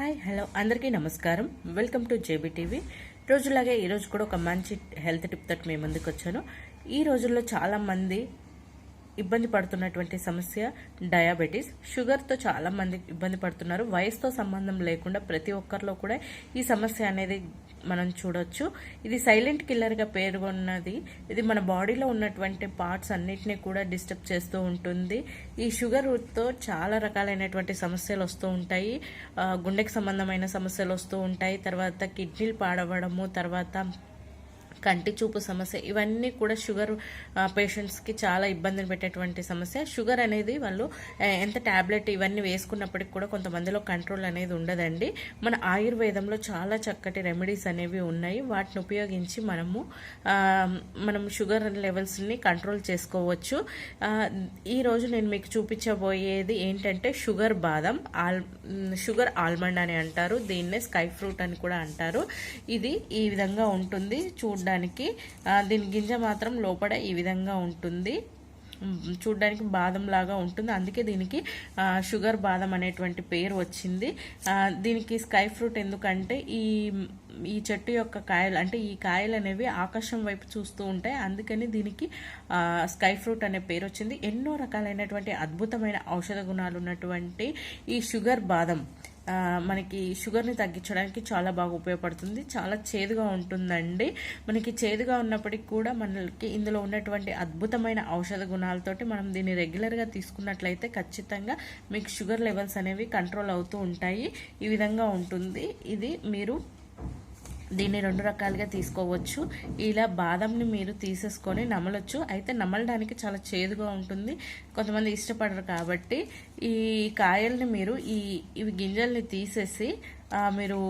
Hi hello అందరికీ నమస్కారం. Welcome to JB TV. రోజులాగే ఈరోజు కూడా ఒక మంచి హెల్త్ టిప్ తోటి మేము ముందుకు వచ్చాను ఈ రోజుల్లో చాలామంది ఇబ్బంది పడుతున్నటువంటి సమస్య డయాబెటీస్ షుగర్తో చాలా మంది ఇబ్బంది పడుతున్నారు. వయసుతో సంబంధం లేకుండా ప్రతి ఒక్కరిలో కూడా ఈ సమస్య అనేది మనం చూడొచ్చు. ఇది సైలెంట్ కిల్లర్గా పేర్కొన్నది. ఇది మన బాడీలో ఉన్నటువంటి పార్ట్స్ అన్నిటినీ కూడా డిస్టర్బ్ చేస్తూ ఉంటుంది. ఈ షుగర్తో చాలా రకాలైనటువంటి సమస్యలు వస్తూ ఉంటాయి. గుండెకి సంబంధమైన సమస్యలు వస్తూ ఉంటాయి. తర్వాత కిడ్నీలు పాడవడము తర్వాత కంటి చూపు సమస్య ఇవన్నీ కూడా షుగర్ పేషెంట్స్కి చాలా ఇబ్బందిని పెట్టేటువంటి సమస్య. షుగర్ అనేది వాళ్ళు ఎంత ట్యాబ్లెట్ ఇవన్నీ వేసుకున్నప్పటికి కూడా కొంతమందిలో కంట్రోల్ అనేది ఉండదండి. మన ఆయుర్వేదంలో చాలా చక్కటి రెమెడీస్ అనేవి ఉన్నాయి. వాటిని ఉపయోగించి మనము మనం షుగర్ లెవెల్స్ని కంట్రోల్ చేసుకోవచ్చు. ఈరోజు నేను మీకు చూపించబోయేది ఏంటంటే షుగర్ బాదం ఆల్ షుగర్ ఆల్మండ్ అని అంటారు. దీన్నే స్కై ఫ్రూట్ అని కూడా అంటారు. ఇది ఈ విధంగా ఉంటుంది. చూడడానికి దీని గింజ మాత్రం లోపల ఈ విధంగా ఉంటుంది. చూడడానికి చూడ్డానికి బాదం లాగా ఉంటుంది. అందుకే దీనికి షుగర్ బాదం అనేటువంటి పేరు వచ్చింది. దీనికి స్కై ఫ్రూట్ ఎందుకంటే ఈ ఈ చెట్టు యొక్క కాయలు అంటే ఈ కాయలు అనేవి ఆకాశం వైపు చూస్తూ ఉంటాయి. అందుకని దీనికి స్కై ఫ్రూట్ అనే పేరు వచ్చింది. ఎన్నో రకాలైనటువంటి అద్భుతమైన ఔషధ గుణాలు ఉన్నటువంటి ఈ షుగర్ బాదం. మనకి షుగర్ని తగ్గించడానికి చాలా బాగా ఉపయోగపడుతుంది. చాలా చేదుగా ఉంటుందండి. మనకి చేదుగా ఉన్నప్పటికీ కూడా మనకి ఇందులో ఉన్నటువంటి అద్భుతమైన ఔషధ గుణాలతోటి మనం దీన్ని రెగ్యులర్గా తీసుకున్నట్లయితే ఖచ్చితంగా మీకు షుగర్ లెవెల్స్ అనేవి కంట్రోల్ అవుతూ ఉంటాయి. ఈ విధంగా ఉంటుంది. ఇది మీరు దీన్ని రెండు రకాలుగా తీసుకోవచ్చు. ఇలా బాదంని మీరు తీసేసుకొని నమలొచ్చు. అయితే నమలడానికి చాలా చేదుగా ఉంటుంది. కొంతమంది ఇష్టపడరు కాబట్టి ఈ కాయల్ని మీరు ఈ ఇవి గింజల్ని తీసేసి మీరు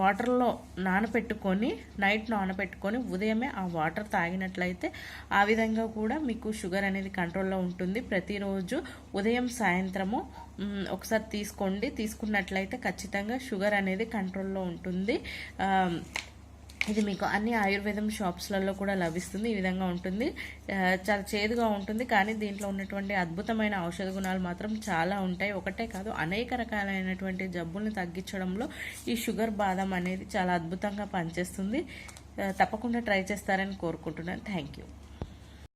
వాటర్లో నానపెట్టుకొని నైట్ నానపెట్టుకొని ఉదయమే ఆ వాటర్ తాగినట్లయితే ఆ విధంగా కూడా మీకు షుగర్ అనేది కంట్రోల్లో ఉంటుంది. ప్రతిరోజు ఉదయం సాయంత్రము ఒకసారి తీసుకోండి. తీసుకున్నట్లయితే ఖచ్చితంగా షుగర్ అనేది కంట్రోల్లో ఉంటుంది. ఇది మీకు అన్ని ఆయుర్వేదం షాప్స్లలో కూడా లభిస్తుంది ఈ విధంగా ఉంటుంది. చాలా చేదుగా ఉంటుంది కానీ దీంట్లో ఉన్నటువంటి అద్భుతమైన ఔషధ గుణాలు మాత్రం చాలా ఉంటాయి. ఒకటే కాదు అనేక రకాలైనటువంటి జబ్బుల్ని తగ్గించడంలో ఈ షుగర్ బాదం అనేది చాలా అద్భుతంగా పనిచేస్తుంది. తప్పకుండా ట్రై చేస్తారని కోరుకుంటున్నాను. Thank you.